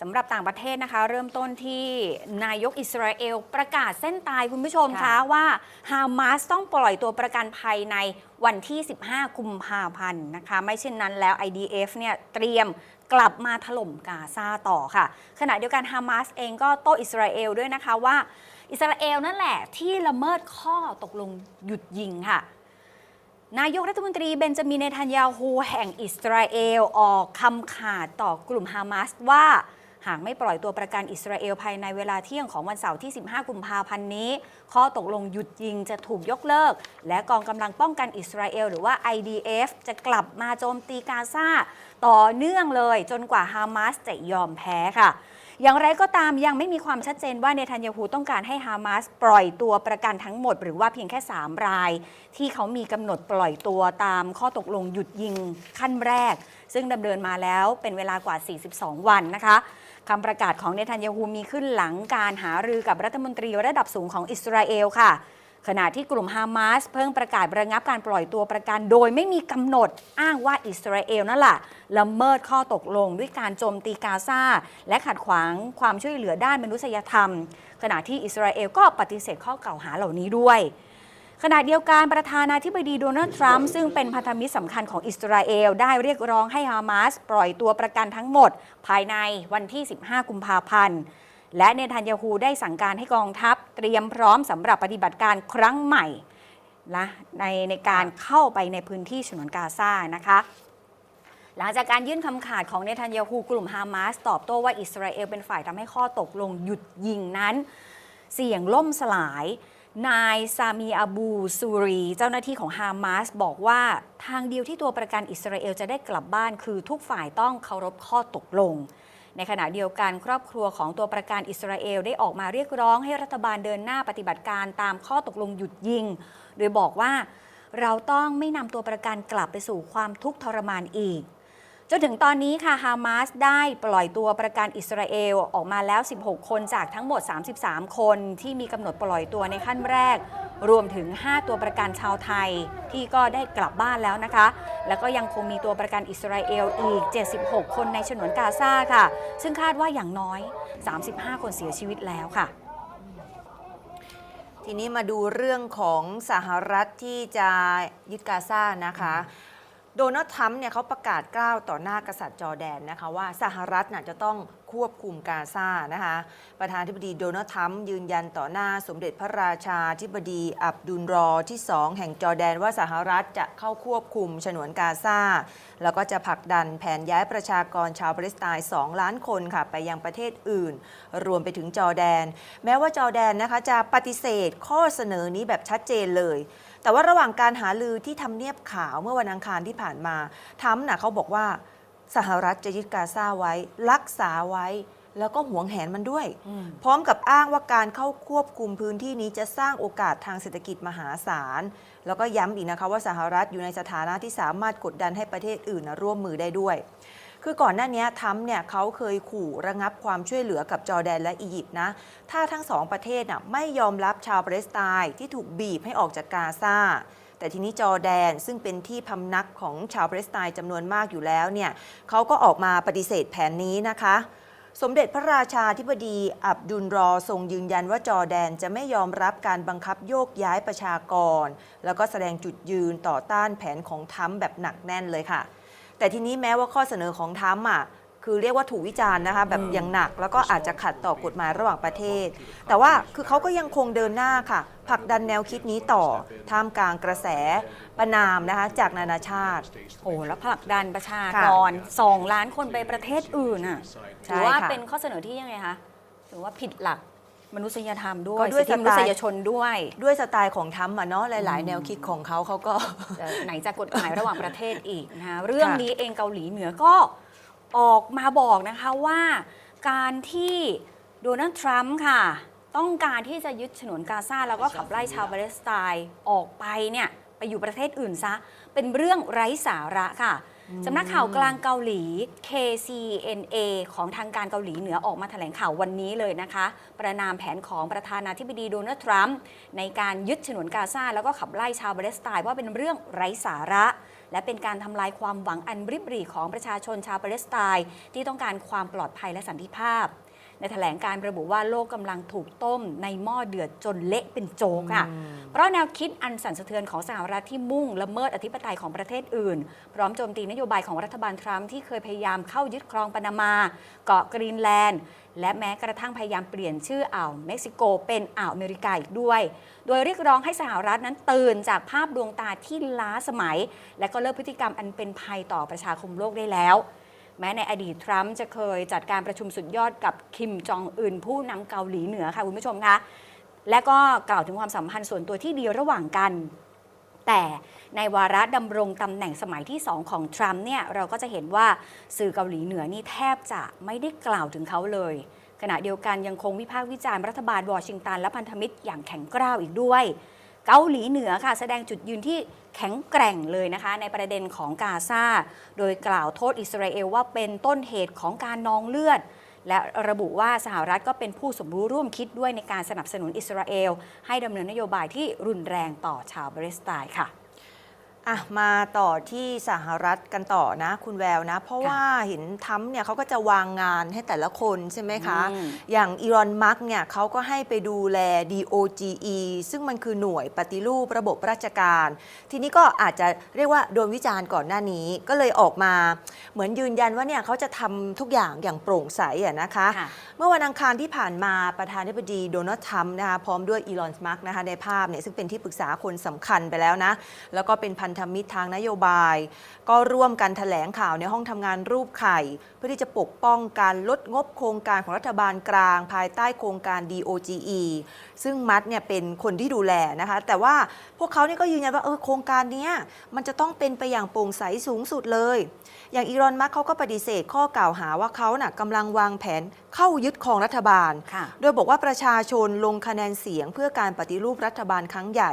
สำหรับต่างประเทศนะคะ เริ่มต้นที่นายกอิสราเอลประกาศเส้นตายคุณผู้ชมคะค่ะว่าฮามาสต้องปล่อยตัวประกันภัยในวันที่ 15 กุมภาพันธ์นะคะ ไม่เช่นนั้นแล้ว IDF เนี่ยเตรียมกลับมาถล่มกาซาต่อค่ะ ขณะเดียวกันฮามาสเองก็โต้อิสราเอลด้วยนะคะว่า อิสราเอลนั่นแหละที่ละเมิดข้อตกลงหยุดยิงค่ะนายกรัฐมนตรีเบนจามินเนทันยาฮูแห่งอิสราเอลออกคำขาดต่อกลุ่มฮามาสว่า หากไม่ปล่อยตัวประกันอิสราเอลภายในเวลาเที่ยงของวันเสาร์ที่ 15 กุมภาพันธ์นี้ ข้อตกลงหยุดยิงจะถูกยกเลิก และกองกำลังป้องกันอิสราเอลหรือว่า IDF จะกลับมาโจมตีกาซา ต่อเนื่องเลย จนกว่าฮามาสจะยอมแพ้ค่ะ อย่างไรก็ตามยังไม่มีความชัดเจนว่าเนทันยาฮูต้องการให้ฮามาสปล่อยตัวประกันทั้งหมด หรือว่าเพียงแค่ 3 ราย ที่เขามีกำหนดปล่อยตัวตามข้อตกลงหยุดยิงขั้นแรก ซึ่งดำเนินมาแล้วเป็นเวลากว่า 42 วันนะคะคำประกาศของเนทันยาฮูมีขึ้นหลังการหารือกับรัฐมนตรีระดับสูงของอิสราเอลค่ะ ขณะที่กลุ่มฮามาสเพิ่งประกาศระงับการปล่อยตัวประกันโดยไม่มีกำหนดอ้างว่าอิสราเอลนั่นแหละละเมิดข้อตกลงด้วยการโจมตีกาซาและขัดขวางความช่วยเหลือด้านมนุษยธรรม ขณะที่อิสราเอลก็ปฏิเสธข้อกล่าวหาเหล่านี้ด้วยขณะเดียวกันประธานาธิบดีโดนัลด์ทรัมป์ซึ่งเป็นพันธมิตรสำคัญของอิสราเอล ได้เรียกร้องให้ฮามาสปล่อยตัวประกันทั้งหมด ภายในวันที่ 15 กุมภาพันธ์ และเนทันยาฮูได้สั่งการให้กองทัพเตรียมพร้อมสำหรับปฏิบัติการครั้งใหม่นะในในการเข้าไปในพื้นที่ฉนวนกาซานะคะหลังจากการยื่นคำขาดของเนทันยาฮูกลุ่มฮามาสตอบโต้ว่าอิสราเอลเป็นฝ่ายทำให้ข้อตกลงหยุดยิงนั้น เสี่ยงล่มสลาย นายซามีอาบูซูรี เจ้าหน้าที่ของฮามาสบอกว่าทางเดียวที่ตัวประกันอิสราเอลจะได้กลับบ้านคือทุกฝ่ายต้องเคารพข้อตกลง ในขณะเดียวกันครอบครัวของตัวประกันอิสราเอลได้ออกมาเรียกร้องให้รัฐบาลเดินหน้าปฏิบัติการตามข้อตกลงหยุดยิง โดยบอกว่าเราต้องไม่นำตัวประกันกลับไปสู่ความทุกข์ทรมานอีกจนถึงตอนนี้ค่ะฮามาสได้ปล่อยตัวประกันอิสราเอลออกมาแล้ว 16 คนจากทั้งหมด 33 คนที่มีกำหนดปล่อยตัวในขั้นแรก รวมถึง 5 ตัวประกันชาวไทยที่ก็ได้กลับบ้านแล้วนะคะ แล้วก็ยังคงมีตัวประกันอิสราเอลอีก 76 คนในฉนวนกาซาค่ะ ซึ่งคาดว่าอย่างน้อย 35 คนเสียชีวิตแล้วค่ะ ทีนี้มาดูเรื่องของสหรัฐที่จะยึดกาซานะคะ โดนัลด์ทรัมป์เนี่ยเขาประกาศกล้าวต่อหน้ากษัตริย์จอร์แดนนะคะว่าสหรัฐน่ะจะต้องควบคุมกาซานะคะ ประธานธิบดีโดนัลด์ทรัมป์ยืนยันต่อหน้าสมเด็จพระราชาธิบดีอับดุลรอที่2แห่งจอร์แดนว่าสหรัฐจะเข้าควบคุมฉนวนกาซาแล้วก็จะผลักดันแผนย้ายประชากรชาวปาเลสไตน์2ล้านคนค่ะไปยังประเทศอื่น รวมไปถึงจอร์แดน แม้ว่าจอร์แดนนะคะจะปฏิเสธข้อเสนอนี้แบบชัดเจนเลย แต่ว่าระหว่างการหาลือที่ทำเนียบขาวเมื่อวันอังคารที่ผ่านมาทรัมป์น่ะเขาบอกว่าสหรัฐจะยึดกาซาไว้ รักษาไว้ แล้วก็หวงแหนมันด้วยพร้อมกับอ้างว่าการเข้าควบคุมพื้นที่นี้จะสร้างโอกาสทางเศรษฐกิจมหาศาล แล้วก็ย้ำอีกนะคะว่าสหรัฐอยู่ในสถานะที่สามารถกดดันให้ประเทศอื่นนะร่วมมือได้ด้วย คือก่อนหน้านี้ทรัมเนี่ยเขาเคยขู่ระงับความช่วยเหลือกับจอร์แดนและอียิปต์นะ ถ้าทั้งสองประเทศน่ะไม่ยอมรับชาวปาเลสไตน์ที่ถูกบีบให้ออกจากกาซาแต่ทีนี้จอแดนซึ่งเป็นที่พำนักของชาวปาเลสไตน์จำนวนมากอยู่แล้วเนี่ยเขาก็ออกมาปฏิเสธแผนนี้นะคะ สมเด็จพระราชาธิบดีอับดุลรอทรงยืนยันว่าจอแดนจะไม่ยอมรับการบังคับโยกย้ายประชากร แล้วก็แสดงจุดยืนต่อต้านแผนของทรัมแบบหนักแน่นเลยค่ะ แต่ทีนี้แม้ว่าข้อเสนอของทรัมป์อะคือเรียกว่าถูกวิจารณ์นะคะแบบอย่างหนัก แล้วก็อาจจะขัดต่อกฎหมายระหว่างประเทศ แต่ว่าคือเขาก็ยังคงเดินหน้าค่ะผลักดันแนวคิดนี้ต่อท่ามกลางกระแสประนามนะคะจากนานาชาติ โอ้แล้วผลักดันประชากค่ะร2ล้านคนไปประเทศอื่นอะใช่ถือว่าค่ะเป็นข้อเสนอที่ยังไงคะถือว่าผิดหลัก มนุษยธรรมด้วก็ยด้วยสิทธิสมไตล์นุษยชนด้วย ด้วยสไตล์ของทรัมป์อะเนาะหลาย ๆ แนวคิดของเขาเขาก็เอ่อไหนจะกฎหมายระหว่างประเทศอีกนะคะเรื่องค่ะนี้เองเกาหลีเหนือก็ออกมาบอกนะคะว่าการที่โดนัลด์ทรัมป์ค่ะ ต้องการที่จะยึดฉนวนกาซาแล้วก็ขับไล่ชาวปาเลสไตน์ออกไปเนี่ยไปอยู่ประเทศอื่นซะ เป็นเรื่องไร้สาระค่ะ สำนักข่าวกลางเกาหลี KCNA ของทางการเกาหลีเหนือออกมาแถลงข่าววันนี้เลยนะคะ ประนามแผนของประธานาธิบดีโดนัลด์ทรัมป์ในการยึดฉนวนกาซาแล้วก็ขับไล่ชาวปาเลสไตน์ว่าเป็นเรื่องไร้สาระ และเป็นการทำลายความหวังอันริบหรี่ของประชาชนชาวปาเลสไตน์ที่ต้องการความปลอดภัยและสันติภาพ ในแถลงการระบุว่าโลกกำลังถูกต้มในหม้อเดือดจนเละเป็นโจกค่ะ เพราะแนวคิดอันสั่นสะเทือนของสหรัฐที่มุ่งละเมิดอธิปไตยของประเทศอื่น พร้อมโจมตีนโยบายของรัฐบาลทรัมป์ที่เคยพยายามเข้ายึดครองปานามา เกาะกรีนแลนด์ และแม้กระทั่งพยายามเปลี่ยนชื่ออ่าวเม็กซิโกเป็นอ่าวอเมริกาอีกด้วย โดยเรียกร้องให้สหรัฐนั้นตื่นจากภาพดวงตาที่ล้าสมัย และก็เลิกพฤติกรรมอันเป็นภัยต่อประชาคมโลกได้แล้ว แม้ในอดีตทรัมป์จะเคยจัดการประชุมสุดยอดกับคิมจองอึนผู้นำเกาหลีเหนือค่ะคุณผู้ชมคะและก็กล่าวถึงความสัมพันธ์ส่วนตัวที่ดีระหว่างกัน แต่ในวาระดำรงตำแหน่งสมัยที่ 2 ของทรัมป์เนี่ยเราก็จะเห็นว่าสื่อเกาหลีเหนือนี่แทบจะไม่ได้กล่าวถึงเขาเลย ขณะเดียวกันยังคงวิพากษ์วิจารณ์รัฐบาลวอชิงตันและพันธมิตรอย่างแข็งกร้าวอีกด้วย เกาหลีเหนือค่ะ แสดงจุดยืนที่แข็งแกร่งเลยนะคะ ในประเด็นของกาซาโดยกล่าวโทษอิสราเอลว่าเป็นต้นเหตุของการนองเลือด และระบุว่าสหรัฐก็เป็นผู้สมรู้ร่วมคิดด้วยในการสนับสนุนอิสราเอล ให้ดำเนินนโยบายที่รุนแรงต่อชาวปาเลสไตน์ค่ะ อะมาต่อที่สหรัฐกันต่อนะ คุณแววนะ เพราะค่ะว่าเห็นทรัมป์เนี่ยเขาก็จะวางงานให้แต่ละคนใช่ไหมคะอืมอย่างอีรอนมัสก์เนี่ยเขาก็ให้ไปดูแล DOGE ซึ่งมันคือหน่วยปฏิรูประบบราชการ ทีนี้ก็อาจจะเรียกว่าโดนวิจารณ์ก่อนหน้านี้ก็เลยออกมา เหมือนยืนยันว่าเนี่ยเขาจะทำทุกอย่างอย่างโปร่งใสอะนะคะค่ะ เมื่อวันอังคารที่ผ่านมาประธานาธิบดีโดนัลด์ทรัมป์นะคะพร้อมด้วยอีลอนมัสก์นะคะในภาพเนี่ยซึ่งเป็นที่ปรึกษาคนสำคัญไปแล้วนะ แล้วก็เป็นพันธมิตรทางนโยบาย ก็ร่วมกันแถลงข่าวในห้องทำงานรูปไข่ เพื่อที่จะปกป้องการลดงบโครงการของรัฐบาลกลาง ภายใต้โครงการ DOGE ซึ่งมัดเนี่ยเป็นคนที่ดูแลนะคะ แต่ว่าพวกเขาเนี่ยก็ยืนยันว่าเออโครงการเนี้ยมันจะต้องเป็นไปอย่างโปร่งใสสูงสุดเลย อย่างอีรอนมัสก์เขาก็ปฏิเสธข้อกล่าวหาว่าเขาน่ะกำลังวางแผนเข้ายึดครองรัฐบาลค่ะโดยบอกว่าประชาชนลงคะแนนเสียงเพื่อการปฏิรูปรัฐบาลครั้งใหญ่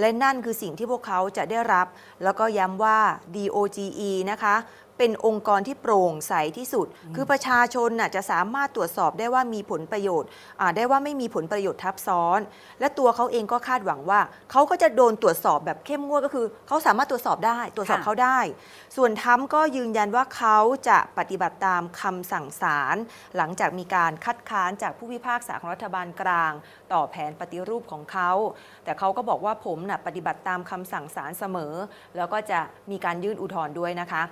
และนั่นคือสิ่งที่พวกเขาจะได้รับ แล้วก็ย้ำว่า DOGE นะคะ เป็นองค์กรที่โปร่งใสที่สุด คือประชาชนน่ะจะสามารถตรวจสอบได้ว่ามีผลประโยชน์อ่าได้ว่าไม่มีผลประโยชน์ทับซ้อน และตัวเขาเองก็คาดหวังว่า เขาก็จะโดนตรวจสอบแบบเข้มงวดก็คือ เขาสามารถตรวจสอบได้ ตรวจสอบค่ะ เขาได้ ส่วนทรัมป์ก็ยืนยันว่าเขาจะปฏิบัติตามคำสั่งศาลหลังจากมีการคัดค้านจากผู้พิพากษาของรัฐบาลกลาง ต่อแผนปฏิรูปของเขา แต่เขาก็บอกว่าผมน่ะปฏิบัติตามคำสั่งศาลเสมอ แล้วก็จะมีการยื่นอุทธรณ์ด้วยนะคะ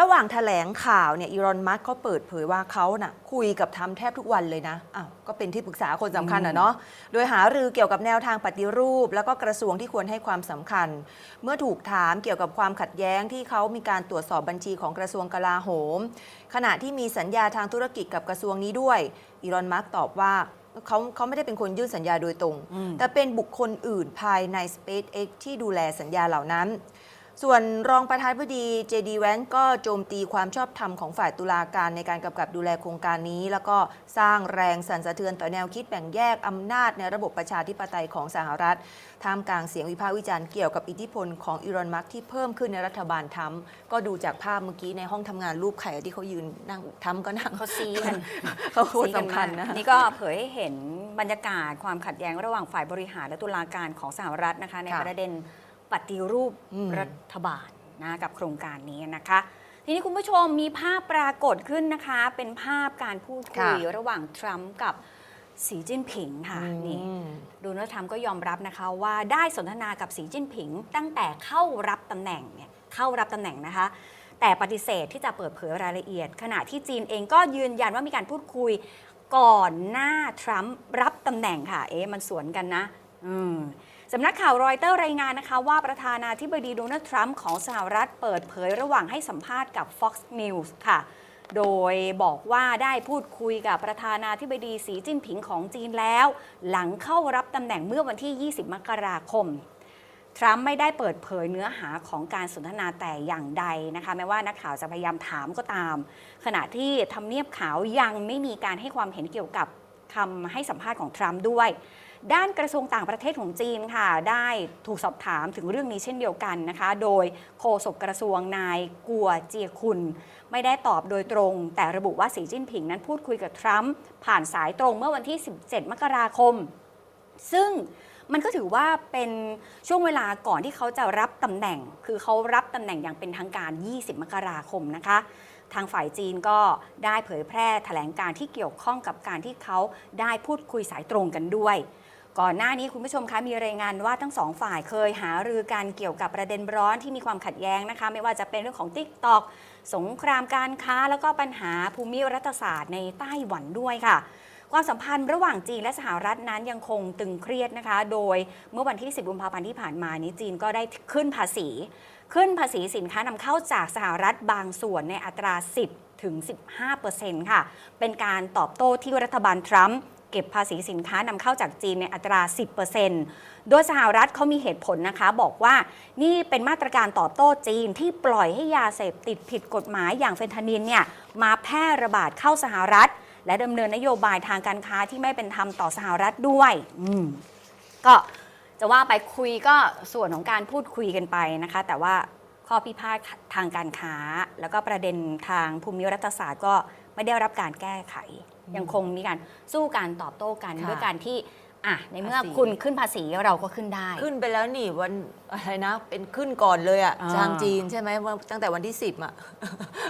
ระหว่างแถลงข่าวเนี่ยอีรอนมัสก์เขาเปิดเผยว่าเขาน่ะคุยกับทำแทบทุกวันเลยนะอ้าวก็เป็นที่ปรึกษาคนสำคัญอะเนาะโดยหารือเกี่ยวกับแนวทางปฏิรูป แล้วก็กระทรวงที่ควรให้ความสำคัญ เมื่อถูกถามเกี่ยวกับความขัดแย้งที่เขามีการตรวจสอบบัญชีของกระทรวงกลาโหม ขณะที่มีสัญญาทางธุรกิจกับกระทรวงนี้ด้วยอีรอนมัสก์ตอบว่าเขาเขาไม่ได้เป็นคนยื่นสัญญาโดยตรงอืมแต่เป็นบุคคลอื่นภายใน SpaceX ที่ดูแลสัญญาเหล่านั้น ส่วนรองประธานาธิบดีเจดีแวนก็โจมตีความชอบธรรมของฝ่ายตุลาการในการกำกับดูแลโครงการนี้ แล้วก็สร้างแรงสั่นสะเทือนต่อแนวคิดแบ่งแยกอำนาจในระบบประชาธิปไตยของสหรัฐ ท่ามกลางเสียงวิพากษ์วิจารณ์เกี่ยวกับอิทธิพลของอีรอนมัสก์ที่เพิ่มขึ้นในรัฐบาลทรัมป์ก็ดูจากภาพเมื่อกี้ในห้องทำงานรูปไข่ที่เขายืนนั่งทำก็นั่งเขาซีกันเขาโคตรซีกันสำคัญมากนะนี่ก็เผยให้เห็นบรรยากาศความขัดแย้งระหว่างฝ่ายบริหารและตุลาการของสหรัฐนะคะในค่ะประเด็น ปฏิรูปอืมรัฐบาลนะกับโครงการนี้นะคะ ทีนี้คุณผู้ชมมีภาพปรากฏขึ้นนะคะ เป็นภาพการพูดคุยระหว่างทรัมป์กับสีจิ้นผิงค่ะนี่อืมโดนัลด์ทรัมป์ก็ยอมรับนะคะว่าได้สนทนากับสีจิ้นผิง ตั้งแต่เข้ารับตำแหน่งเนี่ยเข้ารับตำแหน่งนะคะ แต่ปฏิเสธที่จะเปิดเผยรายละเอียด ขณะที่จีนเองก็ยืนยันว่ามีการพูดคุยก่อนหน้าทรัมป์รับตำแหน่งค่ะ เอ๊ะมันสวนกันนะอืม สำนักข่าวรอยเตอร์รายงานนะคะว่าประธานาธิบดีโดนัลด์ทรัมป์ของสหรัฐเปิดเผยระหว่างให้สัมภาษณ์กับ Fox News ค่ะ โดยบอกว่าได้พูดคุยกับประธานาธิบดีสีจิ้นผิงของจีนแล้ว หลังเข้ารับตำแหน่งเมื่อวันที่ 20 มกราคมทรัมป์ไม่ได้เปิดเผยเนื้อหาของการสนทนาแต่อย่างใดนะคะแม้ว่านักข่าวจะพยายามถามก็ตาม ขณะที่ทำเนียบขาวยังไม่มีการให้ความเห็นเกี่ยวกับคำให้สัมภาษณ์ของทรัมป์ด้วย ด้านกระทรวงต่างประเทศของจีนค่ะ ได้ถูกสอบถามถึงเรื่องนี้เช่นเดียวกันนะคะ โดยโฆษกกระทรวงนายกัวเจียคุนไม่ได้ตอบโดยตรง แต่ระบุว่าสีจิ้นผิงนั้นพูดคุยกับทรัมป์ผ่านสายตรงเมื่อวันที่ 17 มกราคม ซึ่งมันก็ถือว่าเป็นช่วงเวลาก่อนที่เขาจะรับตำแหน่ง คือเขารับตำแหน่งอย่างเป็นทางการ 20 มกราคมนะคะ ทางฝ่ายจีนก็ได้เผยแพร่แถลงการที่เกี่ยวข้องกับการที่เขาได้พูดคุยสายตรงกันด้วย ก่อนหน้านี้คุณผู้ชมคะมีรายงานว่าทั้งสองฝ่ายเคยหารือกันเกี่ยวกับประเด็นร้อนที่มีความขัดแย้งนะคะ ไม่ว่าจะเป็นเรื่องของ t ิ k t o k สงครามการค้า แล้วก็ปัญหาภูมิรัฐศาสตร์ในไต้หวันด้วยค่ะ ความสัมพันธ์ระหว่างจีนและสหรัฐนั้นยังคงตึงเครียดนะคะ โดยเมื่อวันที่ 10 กุมภาพันธ์ที่ผ่านมานี้จีนก็ได้ขึ้นภาษี ขึ้นภาษีสินค้านำเข้าจากสหรัฐบางส่วนในอัตรา 10 ถึง 15%ค่ะ เป็นการตอบโต้ที่รัฐบาลทรัมป์ เก็บภาษีสินค้านำเข้าจากจีนในอัตรา 10%โดยสหรัฐเขามีเหตุผลนะคะ บอกว่านี่เป็นมาตรการตอบโต้จีนที่ปล่อยให้ยาเสพติดผิดกฎหมายอย่างเฟนทานิลเนี่ยมาแพร่ระบาดเข้าสหรัฐ และดำเนินนโยบายทางการค้าที่ไม่เป็นธรรมต่อสหรัฐด้วยอืก็จะว่าไปคุยก็ส่วนของการพูดคุยกันไปนะคะ แต่ว่าข้อพิพาททางการค้า แล้วก็ประเด็นทางภูมิรัฐศาสตร์ก็ไม่ได้รับการแก้ไข ยังคงมีการสู้การตอบโต้กันค่ะด้วยการที่อะในเมื่อภาษี คุณขึ้นภาษีเราก็ขึ้นได้ ขึ้นไปแล้วนี่วันอะไรนะ เป็นขึ้นก่อนเลยอะอ่า ทางจีนใช่ไหมว่าตั้งแต่วันที่ 10อะ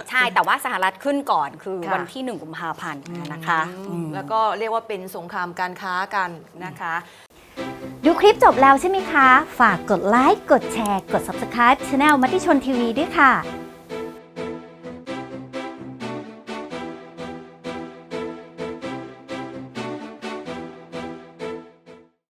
ใช่แต่ว่าสหรัฐขึ้นก่อนคือค่ะ วันที่1กุมภาพันธ์นะคะอืม แล้วก็เรียกว่าเป็นสงครามการค้ากันนะคะ ดูคลิปจบแล้วใช่ไหมคะ ฝากกดไลค์ กดแชร์ กด Subscribe Channel มติชนทีวีด้วยค่ะ